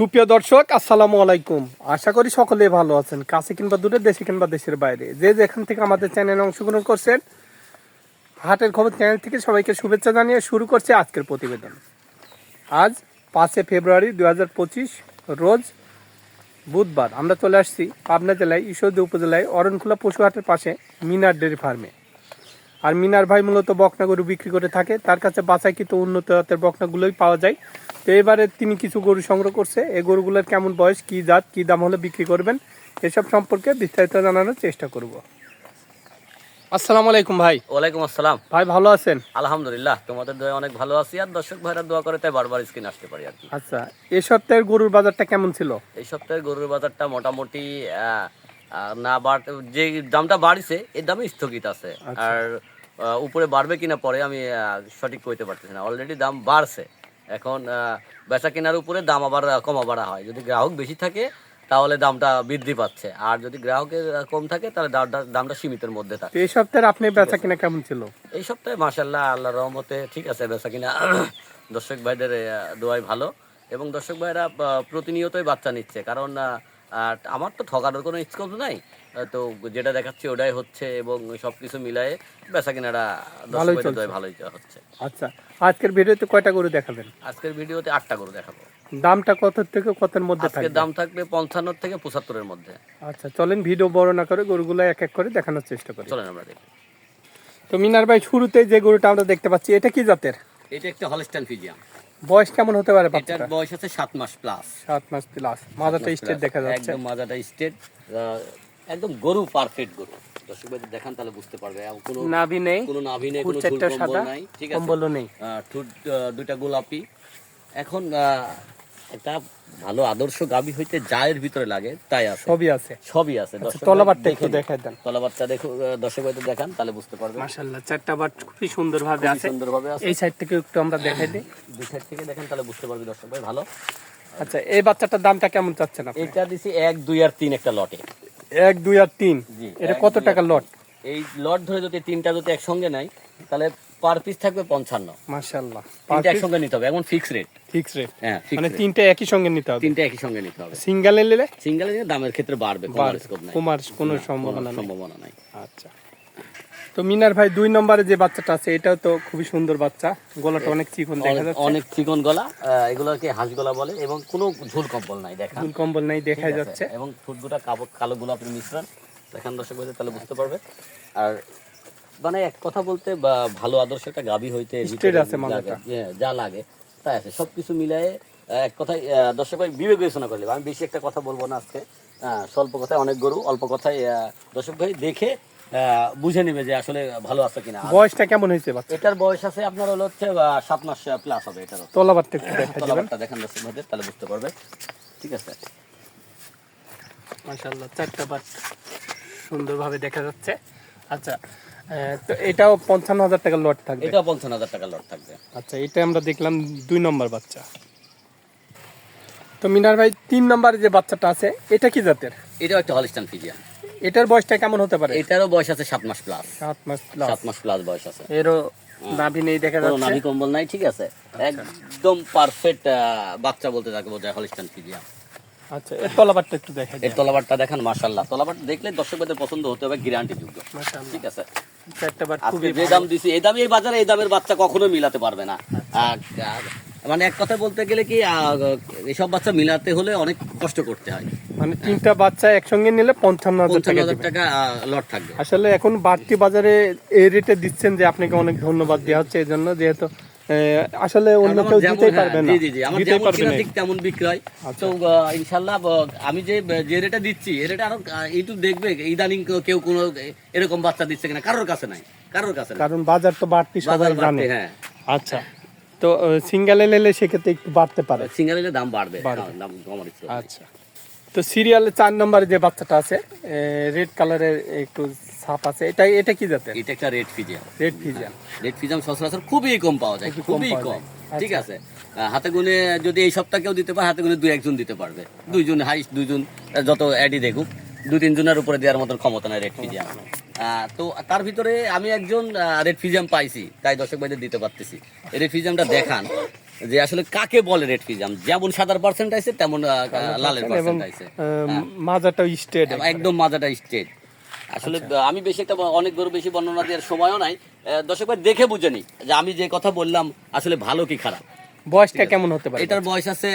সুপ্রিয় দর্শক, আসসালামু আলাইকুম। আশা করি সকলে ভালো আছেন। কাছে কিংবা দূরে, দেশে কিংবা দেশের বাইরে। যে যেখান থেকে আমাদের চ্যানেলে অংশগ্রহণ করছেন, হাটের খবর চ্যানেল থেকে সবাইকে শুভেচ্ছা জানিয়ে শুরু করছে আজকের প্রতিবেদন। আজ পাঁচে ফেব্রুয়ারি দু হাজার পঁচিশ, রোজ বুধবার। আমরা চলে আসছি পাবনা জেলায়, ঈশ্বরদী উপজেলায়, অরণখোলা পশু হাটের পাশে মিনার ডেয়ারি ফার্মে। আর মিনার ভাই মূলত বকনা গরু বিক্রি করে থাকে। তার কাছে বাছাইকৃত উন্নত জাতের বকনাগুলোই পাওয়া যায়। তো এবারে তিনি কিছু গরু সংগ্রহ করছে। এই গরুগুলোর কেমন বয়স কি জাত কি দাম হলে বিক্রি করবেন এসব সম্পর্কে বিস্তারিত জানানোর চেষ্টা করব। আসসালামু আলাইকুম ভাই। ওয়ালাইকুম আসসালাম। ভাই ভালো আছেন? আলহামদুলিল্লাহ তোমাদের দোয়া অনেক ভালো আছি। আর দর্শক ভাইরা দোয়া করে তাই বারবার স্ক্রিন আসতে পারি আর কি। আচ্ছা এ সপ্তাহের গরুর বাজারটা কেমন ছিল? এই সপ্তাহে গরুর বাজারটা মোটামুটি না বাড় যে দামটা বাড়ছে এর দামে স্থগিত আছে। আচ্ছা। আর উপরে বাড়বে কিনা পরে আমি সঠিক কইতে পারতেছি না। অলরেডি দাম বাড়ছে। এখন বেচা কেনার উপরে দাম আবার কমা বাড়া হয়। যদি গ্রাহক বেশি থাকে তাহলে দামটা বৃদ্ধি পাচ্ছে। আর যদি গ্রাহকের কম থাকে তাহলে দামটা সীমিতের মধ্যে থাকে। এই সপ্তাহে আপনি বেচা কিনা কেমন ছিল? এই সপ্তাহে মাসাল্লাহ আল্লাহ রহমতে ঠিক আছে বেচা কিনা দর্শক ভাইদের দোয়াই ভালো। এবং দর্শক ভাইরা প্রতিনিয়তই বাচ্চা নিচ্ছে। কারণ আমার তো ঠকানোর কোনো স্কোপ নাই। তো যেটা দেখাচ্ছি ওটাই হচ্ছে এবং সব কিছু মিলায়ে বেচা কিনাটা ভালোই চলছে। ভালোই হচ্ছে। আচ্ছা আজকের ভিডিওতে কয়টা গরু দেখাবেন? আজকের ভিডিওতে আটটা করে দেখাবো। দামটা কত থেকে কতের মধ্যে থাকবে? দাম থাকবে পঞ্চান্ন থেকে পঁচাত্তরের মধ্যে। আচ্ছা চলেন ভিডিও বড় না করে গরুগুলো এক এক করে দেখানোর চেষ্টা করি। চলেন আমরা দেখি। তো মিনার ভাই শুরুতে যে গরুটা আমরা দেখতে পাচ্ছি এটা কি জাতের? এটা একটা হলস্টাইন ফিজিয়াম। বয়স কেমন হতে পারে এটার বয়স আছে সাত মাস প্লাস সাত মাস প্লাস মাথাটা স্টেট দেখা যাচ্ছে। একদম মাজাটা স্টেট একদম গরু পারফেক্ট গরু। দর্শক ভাই দেখান তাহলে বুঝতে পারবে। কোনো নাভি নেই কোনো নাভি নেই কোনো কম্বল নাই ঠিক আছে? কম্বলও নেই। ঠোঁট দুইটা গোলাপি। এখন একটা ভালো আদর্শ গাবি হইতে যায়ের ভিতরে লাগে তাই আছে। সবই আছে। সবই আছে। আচ্ছা তলাবারটা একটু দেখাই দেন। তলাবারটা দেখো দর্শক ভাইদের দেখান তাহলে বুঝতে পারবে। মাশাআল্লাহ চারটা বাট খুবই সুন্দর ভাবে আছে। সুন্দরভাবে আছে। এই সাইড থেকে একটু আমরা দেখাই দিই। দুই সাইড থেকে দেখেন তাহলে বুঝতে পারবে দর্শক ভাই ভালো। আচ্ছা এই বাচ্চাটার দামটা কেমন চাচ্ছেন আপনি? এটা দিছি এক দুই আর তিন একটা লটে। এক দুই আর তিন। এটা কত টাকা লট? এই লট ধরে যদি তিনটা যদি একসঙ্গে নাই তাহলে পার পিস থাকবে পঞ্চান্ন। মাশাআল্লাহ। তিনটা একসঙ্গে নিতে হবে এমন ফিক্স রেট ফিক্স রেট হ্যাঁ মানে তিনটা একই সঙ্গে নিতে হবে? তিনটা একই সঙ্গে নিতে হবে। সিঙ্গেলে নিলে? সিঙ্গেল দামের ক্ষেত্রে বাড়বে কমার স্কোপ নাই। কমার কোনো সম্ভাবনা সম্ভাবনা নাই। আচ্ছা। তো মিনার ভাই দুই নম্বরে যে বাচ্চাটা আছে এটাও তো খুবই সুন্দর বাচ্চা। গলাটা অনেক চিকন দেখা যাচ্ছে। অনেক চিকন গলা এগুলোকে হাঁস গলা বলে এবং কোনো ঝুল কম্বল নাই দেখা। ফুল কম্বল নাই দেখা যাচ্ছে। এবং ঠোঁট দুটা কালো গোলাপের মিশ্রণ। দেখান দর্শক ভাইদের তাহলে বুঝতে পারবে। আর মানে এক কথা বলতে বা ভালো আদর্শ একটা গাবি হইতে আছে। হ্যাঁ, যা লাগে তাই আছে। সবকিছু মিলায়ে আহ, এক কথায় দর্শক ভাই বিবেক বিবেচনা করলে আমি বেশি একটা কথা বলব না আজকে। স্বল্প কথায় অনেক গরু অল্প কথায় দর্শক ভাই দেখে বুঝে নেবে যে আসলে ভালো আছে কিনা। বয়সটা কেমন হয়েছে এটার বয়স আছে আপনার হলো হচ্ছে সাত মাস প্লাস হবে এটারও। তলাবারটা একটু দেখা তলাবারটা দেখেন তাহলে বুঝতে পারবে। ঠিক আছে? মাশাআল্লাহ চারটা বাট সুন্দরভাবে দেখা যাচ্ছে। আচ্ছা তো এটাও পঞ্চান্ন হাজার টাকার লট থাকবে। এটা পঞ্চান্ন হাজার টাকা লট থাকবে। আচ্ছা এটা আমরা দেখলাম দুই নম্বর বাচ্চা। তো মিনার ভাই তিন নম্বরে যে বাচ্চাটা আছে এটা কি জাতের? এটাও একটা হলিস্টান ফিজিয়ান এটার বয়সটা কেমন হতে পারে? এটারও বয়স আছে সাত মাস প্লাস সাত মাস প্লাস সাত মাস প্লাস বয়স আছে। এরও নাভি নেই দেখা যাচ্ছে। নাভি কম্বল নাই ঠিক আছে? একদম পারফেক্ট বাচ্চা বলতে বোঝায় হলিস্টান ফিজিয়ান আচ্ছা এর তলাবারটা একটু দেখা এর তলাবারটা দেখান তলাবারটা দেখলে দর্শকদের পছন্দ হতে হবে গ্যারান্টি যোগ্য ঠিক আছে? চারটা আজকে খুবই যে দাম দিছি এই দামে এই বাজারে এই দামের বাচ্চা কখনো মিলাতে পারবে না। আর, আর, মানে এক কথা বলতে গেলে কি এসব বাচ্চা মিলাতে হলে অনেক কষ্ট করতে হয়। মানে তিনটা বাচ্চা একসঙ্গে নিলে পঞ্চান্ন হাজার টাকা লট থাকবে। আসলে এখন বাড়তি বাজারে এই রেটে দিচ্ছেন যে আপনাকে অনেক ধন্যবাদ দেওয়া হচ্ছে এই জন্য যেহেতু আসলে অন্য কেউ দিতেই হ্যাঁ, পারবে না। জি, জি, জি, আমার যেমন কিনা ঠিক তেমন বিক্রয়। আচ্ছা। তো আহ, ইনশাল্লাহ আমি যে যে রেটে দিচ্ছি এই রেটে আরও ইউটিউব দেখবে ইদানিং কেউ- কেউ কোনো এরকম বাচ্চা দিচ্ছে কিনা কারোর কাছে নাই কারোর কাছে কারণ বাজার তো বাড়তি সবাই জানে। হ্যাঁ। আচ্ছা। তো সিঙ্গেলে নিলে সেক্ষেত্রে একটু বাড়তে পারে। সিঙ্গারের দাম বাড়বে। হ্যাঁ, দাম কমার আচ্ছা। তো সিরিয়ালে চার নম্বরে যে বাচ্চাটা আছে রেড কালারের একটু ছাপ আছে এটা এটা কি জাতের? এটা একটা রেড ফিজিয়াম। রেড ফিজিয়ান রেড ফিজাম সচরাচর খুবই কম পাওয়া যায় খুবই কম। ঠিক আচ্ছা। আছে। হাতে গুনে যদি এই সপ্তাহ কেউ দিতে পারে হাতে গুনে দুই একজন দিতে পারবে। দুইজন হাইস্ট দুইজন যত অ্যাডই দেখুক। দুই তিনজনের উপরে দেওয়ার মতন ক্ষমতা নাই রেড ফিজিয়াম তো তার ভিতরে আমি একজন রেড ফিজিয়াম পাইছি তাই দর্শক ভাইদের দিতে পারতেছি। রেড ফিজিয়ামটা দেখান যে আসলে কাকে বলে রেড ফিজিয়াম যেমন সাদার পার্সেন্ট আছে তেমন লালের পার্সেন্ট আছে আহ, মাজাটাও স্টেট একদম মাজাটা স্টেট আসলে আচ্ছা। আমি বেশি একটা অনেক গরু বেশি বর্ণনা দেওয়ার সময়ও নাই। দর্শক ভাই দেখে বুঝে নি যে আমি যে কথা বললাম আসলে ভালো কি খারাপ? বয়সটা কেমন হতে পারে? এটার বয়স আছে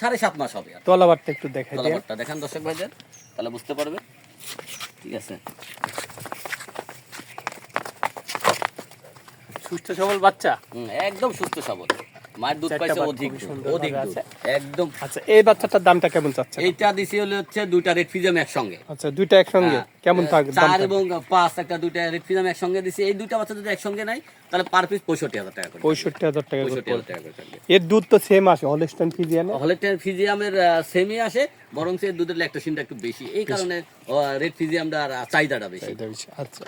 সাড়ে সাত মাস হবে তলাবারটা একটু দেখাই তলাবারটা দেখান দর্শক ভাইদের তাহলে বুঝতে পারবে ঠিক আছে। সুস্থ সবল বাচ্চা? একদম সুস্থ সবল। মায়ের দুধ পাইছে অধিক অধিক একদম। আচ্ছা এই বাচ্চাটার দামটা কেমন চাচ্ছে এইটা দিছি হলে হচ্ছে দুইটা রেড ফিজাম একসঙ্গে। আচ্ছা দুইটা একসঙ্গে? হ্যাঁ, কেমন থাকবে চার এবং পাঁচ একটা দুইটা রেড ফিজাম একসঙ্গে দিছি। এই দুইটা বাচ্চা যদি একসঙ্গে নাই তাহলে পার পিস পঁয়ষট্টি হাজার টাকা পঁয়ষট্টি হাজার টাকা এর দুধ তো সেম আসে হলস্টাইন ফিজিয়ানে হলেটের ফিজিয়ামের সেমি আসে বরং সে দুধের ল্যাকটোসিনটা একটু বেশি। এই কারণে রেড ফিজিয়ামটার চাহিদাটা বেশি। আচ্ছা।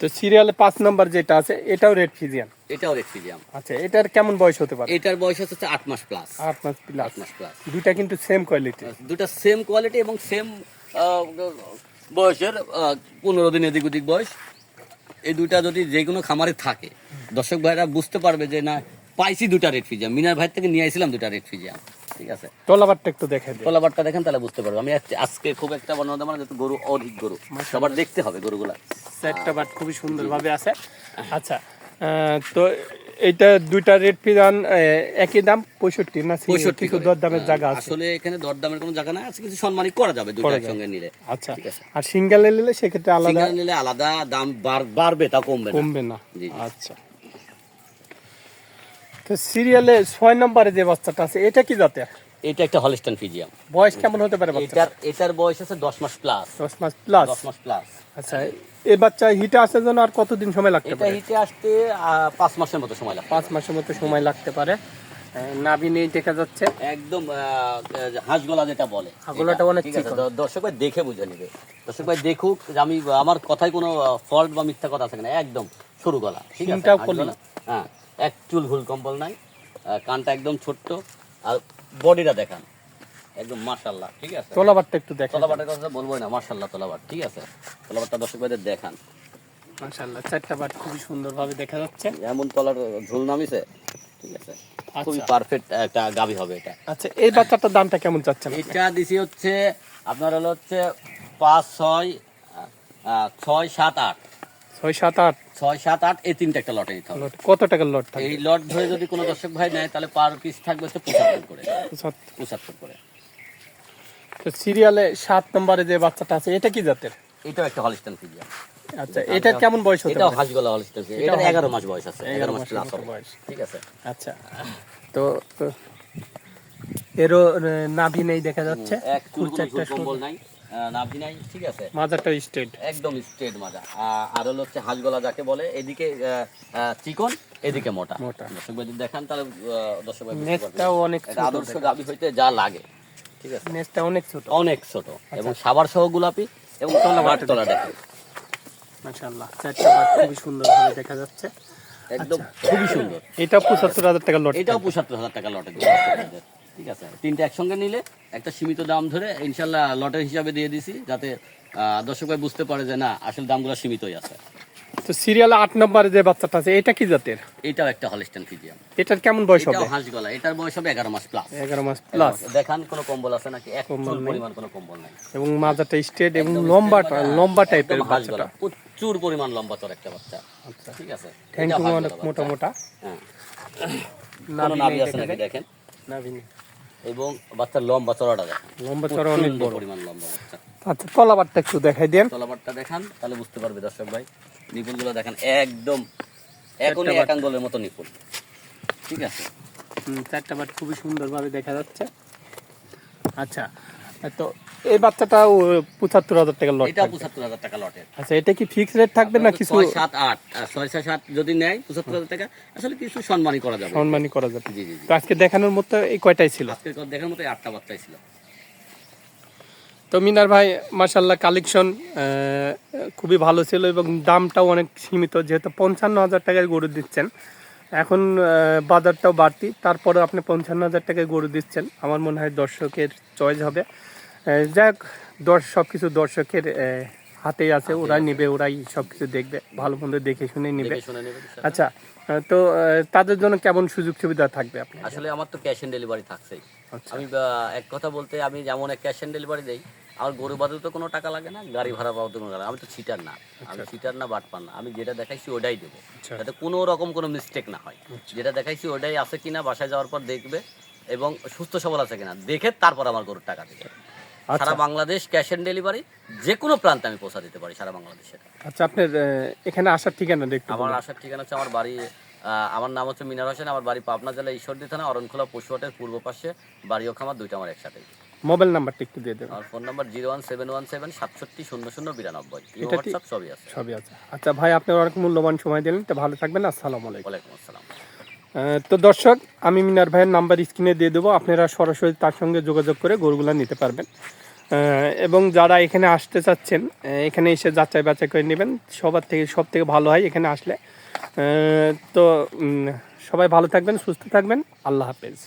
তো সিরিয়ালে পাঁচ নাম্বার যেটা আছে এটাও রেড ফিজিয়ান এটাও রেড ফিজিয়াম আচ্ছা এটার কেমন বয়স হতে পারে? এটার বয়স হচ্ছে আট মাস প্লাস আট মাস প্লাস আট মাস প্লাস দুইটা কিন্তু সেম কোয়ালিটি দুটা সেম কোয়ালিটি এবং সেম বয়সের পনেরো দিন এদিক ওদিক বয়স। এই দুটা যদি যে কোনো খামারে থাকে দর্শক ভাইরা বুঝতে পারবে যে না পাইছি দুটা রেড ফিজিয়াম মিনার ভাই থেকে নিয়ে আসছিলাম দুটা রেড ফিজিয়াম ঠিক আছে? তলাবারটা একটু দেখাই দিন দেখেন তাহলে বুঝতে পারবে। আমি আজকে- খুব একটা বর্ণনা দেবো না যেহেতু গরু অধিক গরু। সবার দেখতে হবে গরুগুলা। সেটটা বাট খুবই সুন্দরভাবে আছে। আচ্ছা তো এইটা দুইটা রেড একই দাম? পঁয়ষট্টি না পঁয়ষট্টি কিছু করে। দর দামের জায়গা আছে? আসলে এখানে দরদামের কোনো জায়গা না আছে কিছু সম্মানই করা যাবে দুটো করা একসঙ্গে নিলে। আচ্ছা। আর সিঙ্গেলে নিলে সেক্ষেত্রে আলাদা সিঙ্গেল নিলে আলাদা দাম বাড়বে তা কমবে কমবে না। আচ্ছা। তো সিরিয়ালে ছয় নম্বরে যে বাচ্চাটা আছে এটা কি জাতের? এটা একটা হলিস্টান ফিজিয়াম। বয়স কেমন হতে পারে এটার এটার বয়স আছে দশ মাস প্লাস দশ মাস প্লাস দশ মাস প্লাস আচ্ছা এই বাচ্চা হিটে আসার জন্য আর কতদিন সময় লাগতে এটা পারে? হিটে আসতে পাঁচ মাসের মতো সময় লাগে পাঁচ মাসের মতো সময় লাগতে পারে। নাভি নেই দেখা যাচ্ছে। একদম হাঁসগোলা যেটা বলে। হাঁসগোলাটা অনেক ঠিক আছে দর্শক ভাই দেখে বুঝে নিবে। দর্শক ভাই দেখুক যে আমি আমার কথায় কোনো ফল্ট বা মিথ্যা কথা আছে না একদম সরু গলা ঠিক আছে? হ্যাঁ। এক চুল ভুল কম্বল নাই কানটা একদম ছোট্ট আর বডিটা দেখান। একদম মাশাল্লাহ ঠিক আছে? তোলাবারটা একটু দেখা তলাবাটের কথা বলবোই না মাশাল্লাহ তলাবাট ঠিক আছে? তলাবাটটা দর্শক ভাইদের দেখান। মাশাআল্লাহ চারটা বাট খুবই সুন্দরভাবে দেখা যাচ্ছে। এমন তলার ঝুল নামিছে ঠিক আছে? খুবই আচ্ছা। পারফেক্ট একটা গাবি হবে এটা। আচ্ছা এই বাচ্চাটার দামটা কেমন চাচ্ছেন? এটা দিছি হচ্ছে আপনার হলো হচ্ছে পাঁচ ছয় ছয় সাত আট। ছয় সাত আট? ছয় সাত আট এই তিনটা একটা লটে নিতে হবে। কত টাকার লট থাকে এই লট ধরে যদি কোনো দর্শক ভাই নেয় তাহলে পার পিস থাকবে হচ্ছে পঁচাত্তর করে। পঁচাত্তর। করে। তো সিরিয়ালে সাত নম্বরে যে বাচ্চাটা আছে এটা কি জাতের? এটাও একটা হলিস্টান ফিজিয়া আচ্ছা এটা কেমন বয়স হতে এটাও পারে? হলিস্টান এটা এগারো মাস বয়স আছে এগারো মাস মাসের প্লাস বয়স। ঠিক আছে। আচ্ছা তো এরও নাভি নেই দেখা যাচ্ছে। এক চুল কোনো চারটা ঝুল নাই। নাভি নাই ঠিক আছে? মাজারটা স্ট্রেট একদম স্ট্রেট মাজা। আর হলো হচ্ছে হাঁসগোলা যাকে বলে এদিকে চিকন এদিকে মোটা। মোটা। দর্শক যদি দেখান তাহলে দর্শক অনেক আদর্শ গাভি হইতে যা লাগে ঠিক আছে? নেটটা অনেক ছোট। অনেক ছোট। এবং সাবার সহ গোলাপি এবং তলা বাট তলা দেখে। মাশাআল্লাহ চারটা বাট খুবই সুন্দরভাবে দেখা যাচ্ছে। একদম খুবই সুন্দর। এটা পঁচাত্তর হাজার টাকা লট এটাও পঁচাত্তর হাজার টাকা লটে ঠিক আছে। তিনটা একসঙ্গে নিলে একটা সীমিত দাম ধরে ইনশাল্লাহ লটের হিসাবে দিয়ে দিছি যাতে আহ, দর্শক ভাই বুঝতে পারে যে না আসলে দামগুলো সীমিতই আছে। তো সিরিয়ালে আট নম্বরে যে বাচ্চাটা আছে এটা কি জাতের? এটাও একটা হলিস্টান ফিজিয়াম এটার কেমন বয়স হবে? হাঁস গলা এটার বয়স হবে এগারো মাস প্লাস এগারো মাস প্লাস দেখান কোনো কম্বল আছে নাকি? এক কম্বল পরিমাণ কোনো কম্বল নাই। এবং মাজাটা স্ট্রেট এবং লম্বা লম্বা টাইপের বাচ্চাটা। প্রচুর পরিমাণ লম্বা তোর একটা বাচ্চা। আচ্ছা। ঠিক আছে। থ্যাংক ইউ অনেক মোটা। মোটা হ্যাঁ। নাভি কোনো আছে নাকি দেখেন? নাভি নেই। এবং বাচ্চার লম্বা চড়াটা দেখেন। লম্বা চড়া অনেক বড়। পরিমাণ লম্বা বাচ্চা। আচ্ছা তলাবারটা একটু দেখাই দেন। তলাবারটা দেখান তাহলে বুঝতে পারবে দর্শক ভাই। নিপুলগুলো দেখেন একদম এখনই। একাঙ্গলের মতো নিপুল ঠিক আছে? হুম, চারটা বাট খুবই সুন্দরভাবে দেখা যাচ্ছে। আচ্ছা তো এই বাচ্চাটা পঁচাত্তর হাজার টাকা লট এটা পঁচাত্তর হাজার টাকা লটে আচ্ছা এটা কি ফিক্স রেট থাকবে না কিছু সাত আট ছয় ছয় সাত যদি নেয় পঁচাত্তর হাজার টাকা আসলে কিছু সম্মানই করা যাবে। সম্মানই করা যাবে। জি জি আজকে দেখানোর মতো এই কয়টাই ছিল? আজকে দেখার মতো আটটা বাচ্চাই ছিল। তো মিনার ভাই মার্শাল্লাহ কালেকশন খুবই ভালো ছিল এবং দামটাও অনেক সীমিত যেহেতু পঞ্চান্ন হাজার টাকায় গরু দিচ্ছেন। এখন বাজারটাও বাড়তি তারপরে আপনি পঞ্চান্ন হাজার টাকায় গরু দিচ্ছেন। আমার মনে হয় দর্শকের চয়েস হবে। যাক দর্শ সব কিছু দর্শকের হাতেই আছে ওরাই নেবে ওরাই সবকিছু দেখবে ভালো মন্দ দেখে শুনে নেবে। আচ্ছা তো তাদের জন্য কেমন সুযোগ সুবিধা থাকবে আপনি আসলে আমার তো ক্যাশ অন ডেলিভারি থাকছেই। আচ্ছা। আমি এক কথা বলতে আমি যেমন ক্যাশ অন ডেলিভারি দেই আমার গরু বাদেও তো কোনো টাকা লাগে না গাড়ি ভাড়া পাওয়া তো কোনো লাগে আমি তো ছিটার না আমি ছিটার না বাট পান না। আমি যেটা দেখাইছি ওটাই দেবো। আচ্ছা। যাতে কোনো রকম কোনো মিস্টেক না হয়। যেটা দেখাইছি ওটাই আছে কিনা বাসায় যাওয়ার পর দেখবে এবং সুস্থ সবল আছে কিনা দেখে তারপর আমার গরুর টাকা দেবে। আচ্ছা সারা বাংলাদেশ ক্যাশ অন ডেলিভারি যে কোনো প্রান্তে আমি পৌঁছা দিতে পারি সারা বাংলাদেশে। আচ্ছা আপনার এখানে আসার ঠিকানা একটু আমার আসার ঠিকানা হচ্ছে আমার বাড়ি আমার নাম হচ্ছে মিনার হোসেন আমার বাড়ি পাবনা জেলা ঈশ্বরদী থানা অরণখোলা পশুহাটের পূর্ব পাশে বাড়ি ও খামার দুইটা আমার একসাথে। মোবাইল নাম্বারটা একটু দিয়ে দেবেন। আমার phone number zero one seven one seven সাতষট্টি শূন্য শূন্য বিরানব্বই। এটা হোয়াটসঅ্যাপ সবই আছে। সবই আছে। আচ্ছা ভাই আপনি অনেক মূল্যবান সময় দিলেন তো ভালো থাকবেন আসসালামু আলাইকুম। ওয়ালাইকুম আসসালাম। তো দর্শক, আমি মিনার ভাইয়ের নাম্বার স্ক্রিনে দিয়ে দেবো। আপনারা সরাসরি তার সঙ্গে যোগাযোগ করে গরুগুলো নিতে পারবেন। এবং যারা এখানে আসতে চাচ্ছেন এখানে এসে যাচাই বাছাই করে নেবেন। সবার থেকে, সব থেকে ভালো হয় এখানে আসলে। তো সবাই ভালো থাকবেন, সুস্থ থাকবেন। আল্লাহ হাফেজ।